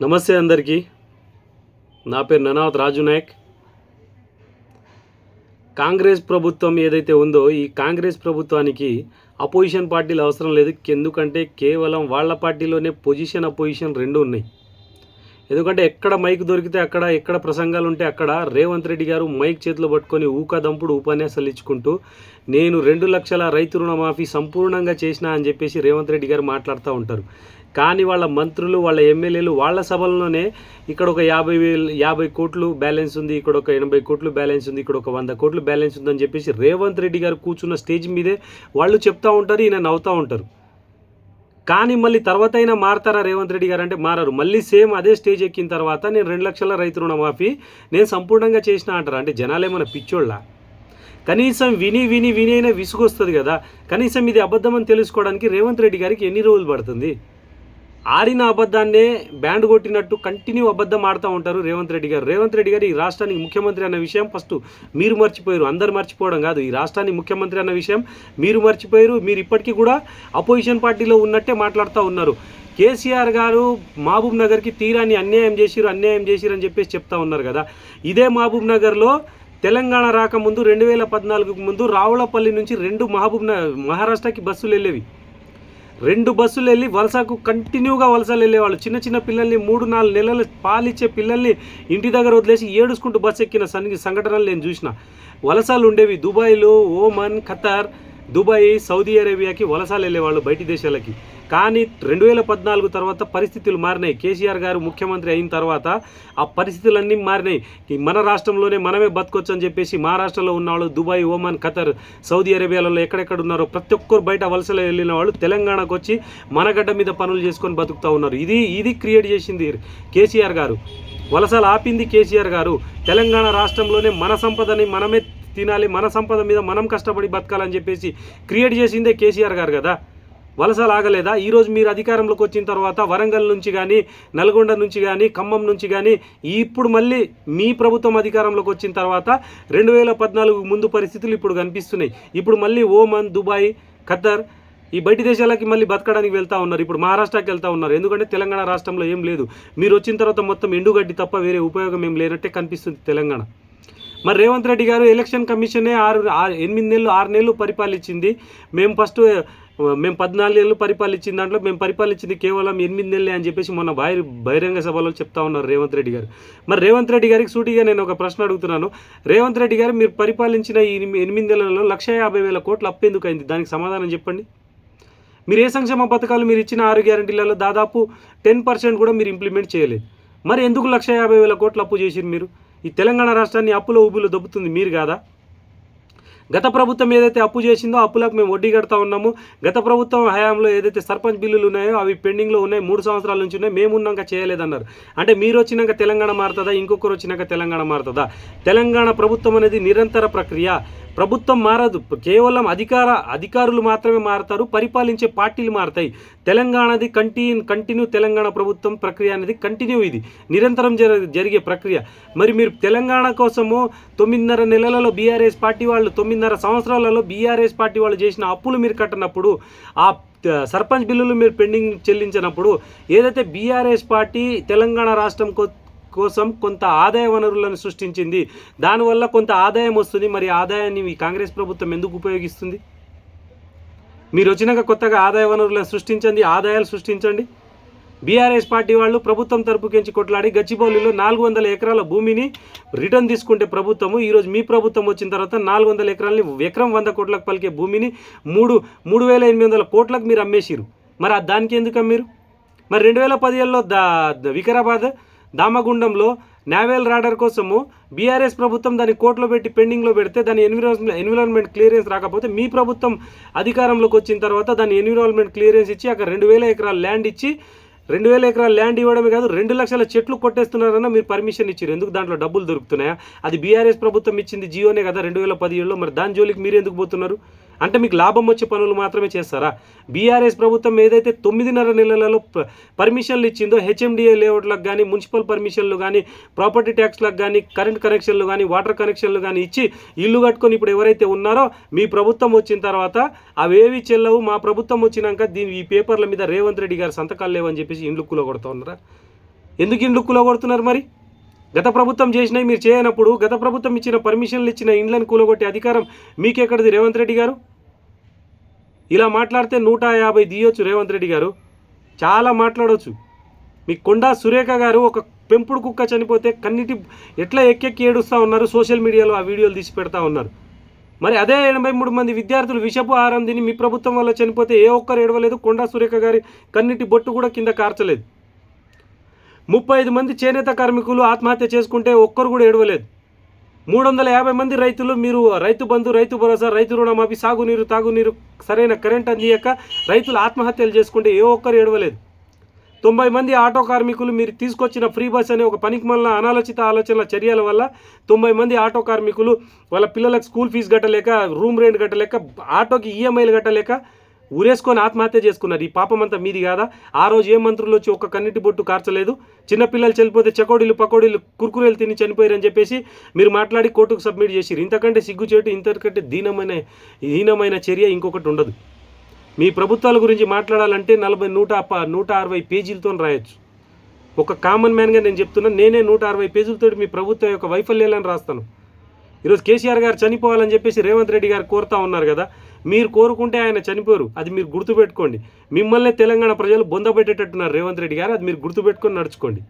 నమస్తే అందరికీ. నా పేరు ననావత్ రాజు నాయక్. కాంగ్రెస్ ప్రభుత్వం ఏదైతే ఉందో ఈ కాంగ్రెస్ ప్రభుత్వానికి అపోజిషన్ పార్టీలు అవసరం లేదు. ఎందుకంటే కేవలం వాళ్ళ పార్టీలోనే పొజిషన్ అపోజిషన్ రెండు ఉన్నాయి. ఎందుకంటే ఎక్కడ మైక్ దొరికితే అక్కడ ఎక్కడ ప్రసంగాలు ఉంటే అక్కడ రేవంత్ రెడ్డి గారు మైక్ చేతిలో పట్టుకొని ఊకదంపుడు ఉపన్యాసాలు ఇచ్చుకుంటూ నేను రెండు లక్షల రైతు రుణమాఫీ సంపూర్ణంగా చేసిన అని చెప్పేసి రేవంత్ రెడ్డి గారు మాట్లాడుతూ ఉంటారు. కానీ వాళ్ళ మంత్రులు వాళ్ళ ఎమ్మెల్యేలు వాళ్ళ సభల్లోనే ఇక్కడ ఒక యాభై వేలు యాభై కోట్లు బ్యాలెన్స్ ఉంది ఇక్కడ ఒక ఎనభై కోట్లు బ్యాలెన్స్ ఉంది ఇక్కడ ఒక వంద కోట్లు బ్యాలెన్స్ ఉందని చెప్పేసి రేవంత్ రెడ్డి గారు కూర్చున్న స్టేజ్ మీదే వాళ్ళు చెప్తా ఉంటారు ఈయన నవ్వుతూ ఉంటారు. కానీ మళ్ళీ తర్వాత అయినా మారతారా రేవంత్ రెడ్డి గారు అంటే మారరు. మళ్ళీ సేమ్ అదే స్టేజ్ ఎక్కిన తర్వాత నేను రెండు లక్షల రైతు రుణమాఫీ నేను సంపూర్ణంగా చేసిన అంటారు? అంటే జనాలు ఏమైనా పిచ్చోళ్ళ? కనీసం విని విని విని అయినా విసుగొస్తుంది కదా. కనీసం ఇది అబద్ధమని తెలుసుకోవడానికి రేవంత్ రెడ్డి గారికి ఎన్ని రోజులు పడుతుంది? ఆడిన అబద్ధాన్నే బ్యాండ్ కొట్టినట్టు కంటిన్యూ అబద్ధం ఆడుతూ ఉంటారు రేవంత్ రెడ్డి గారు. రేవంత్ రెడ్డి గారు ఈ రాష్ట్రానికి ముఖ్యమంత్రి అన్న విషయం ఫస్ట్ మీరు మర్చిపోయారు అందరు మర్చిపోవడం కాదు. ఈ రాష్ట్రానికి ముఖ్యమంత్రి అన్న విషయం మీరు మర్చిపోయారు మీరు ఇప్పటికీ కూడా అపోజిషన్ పార్టీలో ఉన్నట్టే మాట్లాడుతూ ఉన్నారు. కేసీఆర్ గారు మహబూబ్ నగర్కి తీరాన్ని అన్యాయం చేసిరు అన్యాయం చేసిరు అని చెప్పేసి చెప్తా ఉన్నారు కదా. ఇదే మహబూబ్ నగర్లో తెలంగాణ రాకముందు రెండు వేల పద్నాలుగుకు ముందు రావులపల్లి నుంచి రెండు మహబూబ్ నగర్ మహారాష్ట్రకి బస్సులు వెళ్ళేవి. రెండు బస్సులు వెళ్ళి వలసకు కంటిన్యూగా వలసలు వెళ్ళేవాళ్ళు చిన్న చిన్న పిల్లల్ని మూడు నాలుగు నెలలు పాలిచ్చే పిల్లల్ని ఇంటి దగ్గర వదిలేసి ఏడుచుకుంటూ బస్సు ఎక్కిన సన్ని సంఘటనలు నేను చూసిన. వలసలు ఉండేవి దుబాయ్లో ఓమన్ ఖతార్ దుబాయ్ సౌదీ అరేబియాకి వలసలు వెళ్ళేవాళ్ళు బయటి దేశాలకి. కానీ రెండు వేల పద్నాలుగు తర్వాత పరిస్థితులు మారినాయి. కేసీఆర్ గారు ముఖ్యమంత్రి అయిన తర్వాత ఆ పరిస్థితులన్నీ మారినాయి. మన రాష్ట్రంలోనే మనమే బతకొచ్చు అని చెప్పేసి మహారాష్ట్రలో ఉన్నవాళ్ళు దుబాయ్ ఓమన్ ఖతర్ సౌదీ అరేబియాలలో ఎక్కడెక్కడ ఉన్నారో ప్రతి ఒక్కరు బయట వలసలో వెళ్ళిన వాళ్ళు తెలంగాణకు వచ్చి మన గడ్డ మీద పనులు చేసుకొని బతుకుతూ ఉన్నారు. ఇది ఇది క్రియేట్ చేసింది కేసీఆర్ గారు. వలసలు ఆపింది కేసీఆర్ గారు. తెలంగాణ రాష్ట్రంలోనే మన సంపదని మనమే తినాలి మన సంపద మీద మనం కష్టపడి బతకాలని చెప్పేసి క్రియేట్ చేసిందే కేసీఆర్ గారు కదా. వలస లాగలేదా ఈరోజు మీరు అధికారంలోకి వచ్చిన తర్వాత వరంగల్ నుంచి కానీ నల్గొండ నుంచి కానీ ఖమ్మం నుంచి కానీ ఇప్పుడు మళ్ళీ మీ ప్రభుత్వం అధికారంలోకి వచ్చిన తర్వాత రెండు వేల పద్నాలుగు ముందు పరిస్థితులు ఇప్పుడు కనిపిస్తున్నాయి. ఇప్పుడు మళ్ళీ ఓమన్ దుబాయ్ ఖద్దర్ ఈ బయటి దేశాలకి మళ్ళీ బతకడానికి వెళ్తా ఉన్నారు. ఇప్పుడు మహారాష్ట్రకి వెళ్తూ ఉన్నారు. ఎందుకంటే తెలంగాణ రాష్ట్రంలో ఏం లేదు. మీరు వచ్చిన తర్వాత మొత్తం ఎండుగడ్డి తప్ప వేరే ఉపయోగం ఏం లేనట్టే కనిపిస్తుంది తెలంగాణ. మరి రేవంత్ రెడ్డి గారు ఎలక్షన్ కమిషనే ఆరు ఆరు- ఎనిమిది నెలలు ఆరు నెలలు పరిపాలించింది. మేము ఫస్ట్ మేము పద్నాలుగు నెలలు పరిపాలించిన దాంట్లో మేము పరిపాలించింది కేవలం ఎనిమిది నెలలే అని చెప్పేసి మొన్న బహిర్ బహిరంగ సభలో చెప్తా ఉన్నారు రేవంత్ రెడ్డి గారు. మరి రేవంత్ రెడ్డి గారికి సూటిగా నేను ఒక ప్రశ్న అడుగుతున్నాను. రేవంత్ రెడ్డి గారు మీరు పరిపాలించిన ఈ ఎనిమిది నెలలలో లక్ష యాభై వేల కోట్లు అప్పెందుకు అయింది? దానికి సమాధానం చెప్పండి. మీరు ఏ సంక్షేమ పథకాలు మీరు ఇచ్చిన ఆరు గ్యారంటీలలో దాదాపు టెన్ పర్సెంట్ కూడా మీరు ఇంప్లిమెంట్ చేయలేదు. మరి ఎందుకు లక్ష యాభై వేల కోట్లు అప్పు చేసిరు మీరు? ఈ తెలంగాణ రాష్ట్రాన్ని అప్పుల ఊబులో దొబ్బుతుంది మీరు కాదా? గత ప్రభుత్వం ఏదైతే అప్పు చేసిందో అప్పులకు మేము వడ్డీ కడతా ఉన్నాము. గత ప్రభుత్వం హయాంలో ఏదైతే సర్పంచ్ బిల్లులు ఉన్నాయో అవి పెండింగ్లో ఉన్నాయి. మూడు సంవత్సరాల నుంచి ఉన్నాయి. మేము ఉన్నాక చేయలేదన్నారు. అంటే మీరు వచ్చినాక తెలంగాణ మారుతుందా? ఇంకొకరు వచ్చినాక తెలంగాణ మారుతుందా? తెలంగాణ ప్రభుత్వం అనేది నిరంతర ప్రక్రియ. ప్రభుత్వం మారదు. కేవలం అధికార అధికారులు మాత్రమే మారతారు పరిపాలించే పార్టీలు మారతాయి. తెలంగాణది కంటిన్యూ కంటిన్యూ తెలంగాణ ప్రభుత్వం ప్రక్రియ అనేది కంటిన్యూ ఇది. నిరంతరం జర జరిగే ప్రక్రియ. మరి మీరు తెలంగాణ కోసము తొమ్మిదిన్నర నెలలలో బీఆర్ఎస్ పార్టీ వాళ్ళు తొమ్మిదిన్నర సంవత్సరాలలో బీఆర్ఎస్ పార్టీ వాళ్ళు చేసిన అప్పులు మీరు కట్టనప్పుడు ఆ సర్పంచ్ బిల్లులు మీరు పెండింగ్ చెల్లించినప్పుడు ఏదైతే బీఆర్ఎస్ పార్టీ తెలంగాణ రాష్ట్రం కోసం కొంత ఆదాయ వనరులను సృష్టించింది. దానివల్ల కొంత ఆదాయం వస్తుంది. మరి ఆదాయాన్ని ఈ కాంగ్రెస్ ప్రభుత్వం ఎందుకు ఉపయోగిస్తుంది? మీరు వచ్చినాక కొత్తగా ఆదాయ వనరులను సృష్టించండి ఆదాయాలు సృష్టించండి. బీఆర్ఎస్ పార్టీ వాళ్ళు ప్రభుత్వం తరపుకించి కొట్లాడి గచ్చిబౌలిలో నాలుగు వందల ఎకరాల భూమిని రిటర్న్ తీసుకుంటే ప్రభుత్వము ఈరోజు మీ ప్రభుత్వం వచ్చిన తర్వాత నాలుగు వందల ఎకరాలని ఎకరం వంద కోట్లకు పలికే భూమిని మూడు మూడు వేల ఎనిమిది వందల కోట్లకు మీరు అమ్మేసిరు మరి దానికి ఎందుకు అమ్మిరు? మరి రెండు వేల పదిహేడులో దా ద- వికారాబాద్ దామగుండంలో నావెల్ రాడర్ కోసము బీఆర్ఎస్ ప్రభుత్వం దాన్ని కోర్టులో పెట్టి పెండింగ్లో పెడితే దాని ఎన్విరాన్మెంట్ ఎన్విరాన్మెంట్ క్లియరెన్స్ రాకపోతే మీ ప్రభుత్వం అధికారంలోకి వచ్చిన తర్వాత దాని ఎన్విరాన్మెంట్ క్లియరెన్స్ ఇచ్చి అక్కడ రెండు వేల ఎకరాల ల్యాండ్ ఇచ్చి రెండు వేల ఎకరాల ల్యాండ్ ఇవ్వడమే కాదు రెండు లక్షల చెట్లు కొట్టేస్తున్నారన్న మీరు పర్మిషన్ ఇచ్చారు. ఎందుకు దాంట్లో డబ్బులు దొరుకుతున్నాయా? అది బీఆర్ఎస్ ప్రభుత్వం ఇచ్చింది జియోనే కదా రెండు వేల పదిహేడులో. మరి దాని జోలికి మీరు ఎందుకు పోతున్నారు? అంటే మీకు లాభం వచ్చే పనులు మాత్రమే చేస్తారా? బీఆర్ఎస్ ప్రభుత్వం ఏదైతే తొమ్మిదిన్నర నెలలలో పర్మిషన్లు ఇచ్చిందో హెచ్ఎండిఏ లేఅవుట్లకు కానీ మున్సిపల్ పర్మిషన్లు కానీ ప్రాపర్టీ ట్యాక్స్లకు కానీ కరెంట్ కనెక్షన్లు కానీ వాటర్ కనెక్షన్లు కానీ ఇచ్చి ఇల్లు కట్టుకొని ఇప్పుడు ఎవరైతే ఉన్నారో మీ ప్రభుత్వం వచ్చిన తర్వాత అవేవి చెల్లవు మా ప్రభుత్వం వచ్చినాక దీని ఈ పేపర్ల మీద రేవంత్ రెడ్డి గారు సంతకాలు లేవని చెప్పేసి ఇండ్లు కూల ఉన్నారా? ఎందుకు ఇండ్లు కూలగొడుతున్నారు మరి? గత ప్రభుత్వం చేసినవి మీరు చేయనప్పుడు గత ప్రభుత్వం ఇచ్చిన పర్మిషన్లు ఇచ్చిన ఇండ్లను కూలగొట్టే అధికారం మీకెక్కడిది? రేవంత్ రెడ్డి గారు? ఇలా మాట్లాడితే నూట యాభై తీయొచ్చు రేవంత్ రెడ్డి గారు. చాలా మాట్లాడవచ్చు మీ కొండా సురేఖ గారు ఒక పెంపుడు కుక్క చనిపోతే కన్నిటి ఎట్లా ఎక్కెక్కి ఏడుస్తూ ఉన్నారు? సోషల్ మీడియాలో ఆ వీడియోలు తీసి పెడతా ఉన్నారు. మరి అదే ఎనభై మూడు మంది విద్యార్థులు విషపు ఆహారం తిని మీ ప్రభుత్వం వల్ల చనిపోతే ఏ ఒక్కరు ఏడవలేదు. కొండా సురేఖ గారి కన్నిటి బొట్టు కూడా కింద కార్చలేదు. ముప్పై ఐదు మంది చేనేత కార్మికులు ఆత్మహత్య చేసుకుంటే ఒక్కరు కూడా ఏడవలేదు. మూడు వందల యాభై మంది రైతులు మీరు రైతు బంధు రైతు భరోసా రైతు రుణమాఫీ సాగునీరు తాగునీరు సరైన కరెంట్ అందియక రైతులు ఆత్మహత్యలు చేసుకుంటే ఏ ఒక్కరు ఏడవలేదు. తొంభై మంది ఆటో కార్మికులు మీరు తీసుకొచ్చిన ఫ్రీ బస్ అనే ఒక పనికి మళ్ళీ అనాలోచిత ఆలోచనల చర్యల వల్ల తొంభై మంది ఆటో కార్మికులు వాళ్ళ పిల్లలకు స్కూల్ ఫీజు కట్టలేక రూమ్ రెంట్ కట్టలేక ఆటోకి ఈఎంఐలు కట్టలేక ఊరేసుకొని ఆత్మహత్య చేసుకున్నారు ఈ పాపం అంతా మీది కాదా? ఆ రోజు ఏ మంత్రులు వచ్చి ఒక్క కన్నిటి బొట్టు కార్చలేదు? చిన్నపిల్లలు చనిపోతే చకోడీలు పకోడీలు కుర్కురేలు తిని చనిపోయారని చెప్పేసి మీరు మాట్లాడి కోర్టుకు సబ్మిట్ చేసిరు ఇంతకంటే సిగ్గుచేటు ఇంతకంటే దీనమైన హీనమైన చర్య ఇంకొకటి ఉండదు. మీ ప్రభుత్వాల గురించి మాట్లాడాలంటే నలభై నూట నూట అరవై పేజీలతో రాయొచ్చు. ఒక కామన్ మ్యాన్గా నేను చెప్తున్నా నేనే నూట అరవై పేజీలతో మీ ప్రభుత్వం యొక్క వైఫల్యాలను రాస్తాను. ఈరోజు కేసీఆర్ గారు చనిపోవాలని చెప్పేసి రేవంత్ రెడ్డి గారు కోరుతా ఉన్నారు కదా. మీరు కోరుకుంటే ఆయన చనిపోరు. అది మీరు గుర్తుపెట్టుకోండి. మిమ్మల్ని తెలంగాణ ప్రజలు బొందబెట్టేటట్టున్నారు రేవంత్ రెడ్డి గారు. అది మీరు గుర్తుపెట్టుకొని నడుచుకోండి.